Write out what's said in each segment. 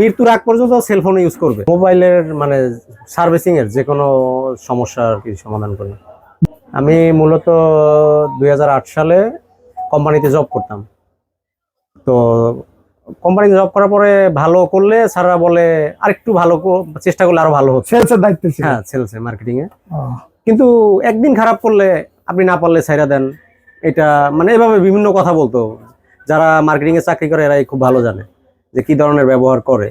মৃত্যুর আগ পর্যন্ত সেলফোন ইউজ করবে। মোবাইলের মানে সার্ভিসিং এর যে কোনো সমস্যা আর কি সমাধান করি আমি মূলত দুই হাজার আট সালে কোম্পানিতে জব করতাম। তো কোম্পানিতে জব করার পরে ভালো করলে স্যাররা বলে আরেকটু ভালো চেষ্টা করলে আরও ভালো হচ্ছে সেলসের দায়িত্বে হ্যাঁ সেলসে মার্কেটিং এ কিন্তু একদিন খারাপ করলে আপনি না পারলে ছাইরা দেন। এটা মানে এভাবে বিভিন্ন কথা বলতো। যারা মার্কেটিং এ চাকরি করে এরাই খুব ভালো জানে। যে কি ধরনের ব্যবহার করে।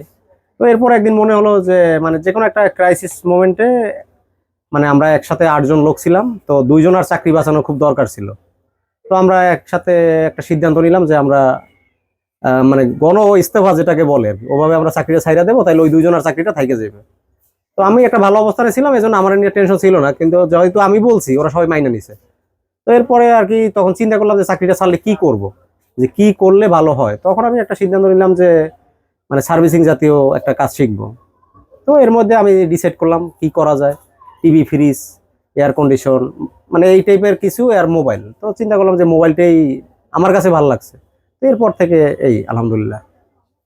তো এরপর একদিন মনে হলো যে মানে যে কোনো একটা ক্রাইসিস মোমেন্টে মানে আমরা একসাথে আটজন লোক ছিলাম, তো দুইজন আর চাকরি বাঁচানো খুব দরকার ছিল। তো আমরা একসাথে একটা সিদ্ধান্ত নিলাম যে আমরা মানে গণ ইস্তফা যেটাকে বলে, ওভাবে আমরা চাকরিটা ছাইরা দেবো তাহলে ওই দুইজনের চাকরিটা থাইকে যাবে তো আমি একটা ভালো অবস্থানে ছিলাম এই জন্য আমার নিয়ে টেনশন ছিল না, কিন্তু যেহেতু আমি বলছি, ওরা সবাই মাইনে নিছে। তো এরপরে আর কি তখন চিন্তা করলাম যে চাকরিটা ছাড়লে কি করব? যে কি করলে ভালো হয়? তখন আমি একটা সিদ্ধান্ত নিলাম যে মানে সার্ভিসিং জাতীয় একটা কাজ শিখব। তো এর মধ্যে আমি ডিসাইড করলাম কি করা যায়। টিভি ফ্রিজ এয়ার কন্ডিশন মানে এই টাইপের কিছু আর মোবাইল। তো চিন্তা করলাম যে মোবাইলটাই আমার কাছে ভালো লাগছে। এরপর থেকে এই আলহামদুলিল্লাহ।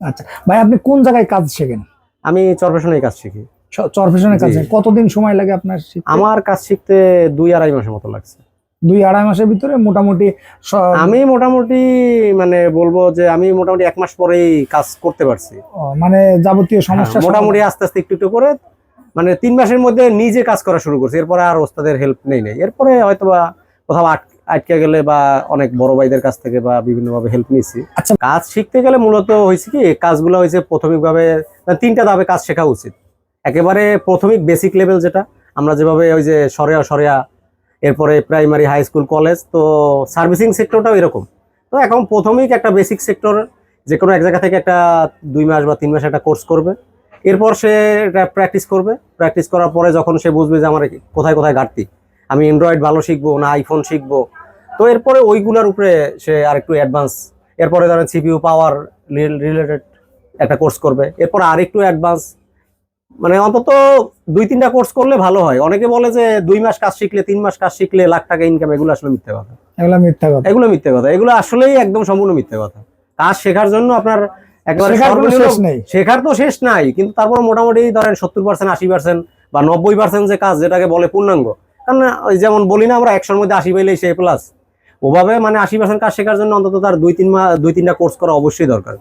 আচ্ছা ভাই আপনি কোন জায়গায় কাজ শেখেন? আমি চরপেশনে কাজ শিখি। চরফেশনের কাজ কতদিন সময় লাগে আপনার আমার কাজ শিখতে দুই আড়াই মাসের মতো লাগছে। দুই আড়াই মাসের ভিতরে মোটামুটি আমি মোটামুটি মানে বলব যে আমি মোটামুটি এক মাস পরেই কাজ করতে পারছি। মানে যাবতীয় সমস্যা হ্যাঁ, মোটামুটি আস্তে আস্তে একটু একটু করে মানে তিন মাসের মধ্যে নিজে কাজ করা শুরু করছি। এরপরে আর ওস্তাদের হেল্প নেই নেই। এরপরে হয়তো বা কোথাও আট- আটকে গেলে বা অনেক বড় ভাইদের কাছ থেকে বা বিভিন্ন ভাবে হেল্প নিয়েছি আচ্ছা। কাজ শিখতে গেলে মূলত হয়েছে কি কাজগুলো হয়েছে প্রাথমিক ভাবে মানে তিনটা ধাপে কাজ শেখা উচিত। একেবারে প্রাথমিক বেসিক লেভেল যেটা আমরা যেভাবে ওই যে সরেয়া সরেয়া এরপরে প্রাইমারি হাই স্কুল কলেজ তো সার্ভিসিং সেক্টরটাও এরকম। তো এখন প্রাথমিক একটা বেসিক সেক্টর যে কোনো এক জায়গা থেকে একটা দুই মাস বা তিন মাস একটা কোর্স করবে। এরপর সে এটা প্র্যাকটিস করবে। প্র্যাকটিস করার পরে যখন সে বুঝবে যে আমার কোথায় কোথায় ঘাটতি, আমি অ্যান্ড্রয়েড ভালো শিখব না আইফোন শিখব, তো এরপরে ওইগুলোর উপরে সে আর একটু অ্যাডভান্স এরপরে ধরেন সিপিইউ পাওয়ার রিলেটেড একটা কোর্স করবে। এরপর আর একটু অ্যাডভান্স মানে অন্তত দুই তিনটা কোর্স করলে ভালো হয়। অনেকে বলে যে দুই মাস কাজ শিখলে তিন মাস কাজ শিখলে লাখ টাকা ইনকাম এগুলো আসলে মিথ্যে কথা। এগুলা মিথ্যা কথা। এগুলো মিথ্যে কথা। এগুলো আসলেই একদম সম্পূর্ণ মিথ্যে কথা। কাজ শেখার জন্য আপনার একেবারে শেখার তো শেষ নাই কিন্তু তারপর মোটামুটি ধরেন সত্তর পার্সেন্ট আশি পার্সেন্ট বা নব্বই পার্সেন্ট যে কাজ যেটাকে বলে পূর্ণাঙ্গ। কারণ যেমন বলি না আমরা একশোর মধ্যে আশি পাইলেই সে প্লাস ওভাবে মানে আশি পার্সেন্ট কাজ শেখার জন্য অন্তত তার দুই তিন মাস দুই তিনটা কোর্স করা অবশ্যই দরকার।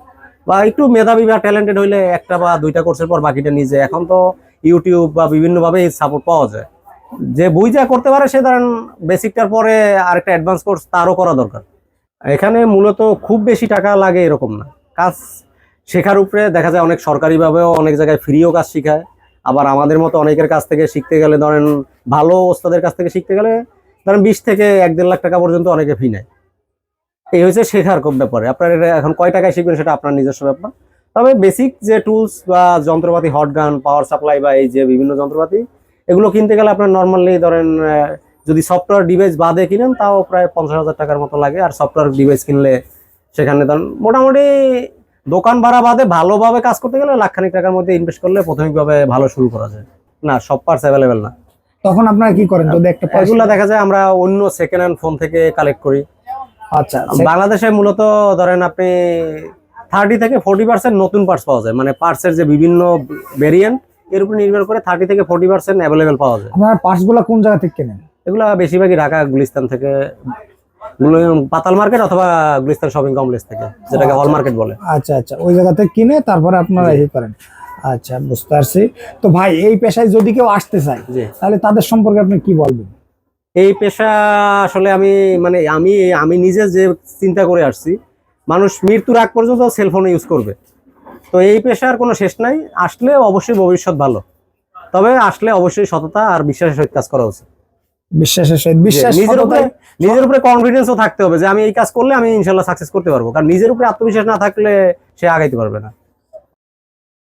বা একটু মেধাবী বা ট্যালেন্টেড হইলে একটা বা দুইটা কোর্সের পর বাকিটা নিজে। এখন তো ইউটিউব বা বিভিন্নভাবে সাপোর্ট পাওয়া যায়। যে বই যা করতে পারে সে ধরেন বেসিকটার পরে আরেকটা অ্যাডভান্স কোর্স তারও করা দরকার। এখানে মূলত খুব বেশি টাকা লাগে এরকম না। কাজ শেখার উপরে দেখা যায় অনেক সরকারিভাবেও অনেক জায়গায় ফ্রিও কাজ শেখায়। আবার আমাদের মতো অনেকের কাছ থেকে শিখতে গেলে ধরেন ভালো ওস্তাদের কাছ থেকে শিখতে গেলে ধরেন বিশ থেকে এক দেড় লাখ টাকা পর্যন্ত অনেকে ফি নেয়। এই হচ্ছে শেখার খুব ব্যাপারে। আপনার এটা এখন কয় টাকায় শিখবেন সেটা আপনার নিজস্ব ব্যাপার। তবে বেসিক যে টুলস বা যন্ত্রপাতি হট গান পাওয়ার সাপ্লাই বা এই যে বিভিন্ন যন্ত্রপাতি এগুলো কিনতে গেলে আপনার নর্মালি ধরেন যদি সফটওয়্যার ডিভাইস বাদে কিনেন তাও প্রায় পঞ্চাশ হাজার টাকার মতো লাগে। আর সফটওয়্যার ডিভাইস কিনলে সেখানে ধরেন মোটামুটি দোকান ভাড়া বাদে ভালোভাবে কাজ করতে গেলে লাখখানিক টাকার মধ্যে ইনভেস্ট করলে প্রাথমিকভাবে ভালো শুরু করা যায়। না সব পার্টস অ্যাভেলেবেল না। তখন আপনারা কি করেন? যদি একটা এগুলো দেখা যায় আমরা অন্য সেকেন্ড হ্যান্ড ফোন থেকে কালেক্ট করি। আচ্ছা বাংলাদেশে মূলত ধরেন আপনি থার্টি থেকে ফোর্টি পার্সেন্ট নতুন পার্টস পাওয়া যায়। মানে পার্টসের যে বিভিন্ন ভেরিয়েন্ট এর উপর নির্ভর করে থার্টি থেকে ফোর্টি পার্সেন্ট অ্যাভেলেবেল পাওয়া যায়। আপনারা পার্সগুলা কোন জায়গা থেকে কেনেন? এগুলা বেশিরভাগই ঢাকা গুলিস্তান থেকে পাতাল মার্কেট অথবা গুলিস্তান শপিং কমপ্লেক্স থেকে যেটাকে হল মার্কেট বলে। আচ্ছা আচ্ছা ওই জায়গা থেকে কিনে তারপরে আপনারা। এই করেন। আচ্ছা বুঝতে পারছি। তো ভাই এই পেশায় যদি কেউ আসতে চায় তাহলে তাদের সম্পর্কে আপনি কি বলবেন? এই পেশা আসলে আমি মানে আমি আমি নিজে যে চিন্তা করে আসছি মানুষ মৃত্যুর আগ পর্যন্ত সেলফোন ইউজ করবে। তো এই পেশার কোনো শেষ নাই আসলে অবশ্যই ভবিষ্যৎ ভালো। তবে আসলে অবশ্যই সততা আর বিশ্বাসের সহিত কাজ করা উচিত। বিশ্বাসের সহিত বিশ্বাস নিজের উপরে নিজের উপরে কনফিডেন্সও থাকতে হবে যে আমি এই কাজ করলে আমি ইনশাল্লাহ সাকসেস করতে পারব। কারণ নিজের উপরে আত্মবিশ্বাস না থাকলে সে আগাইতে পারবে না।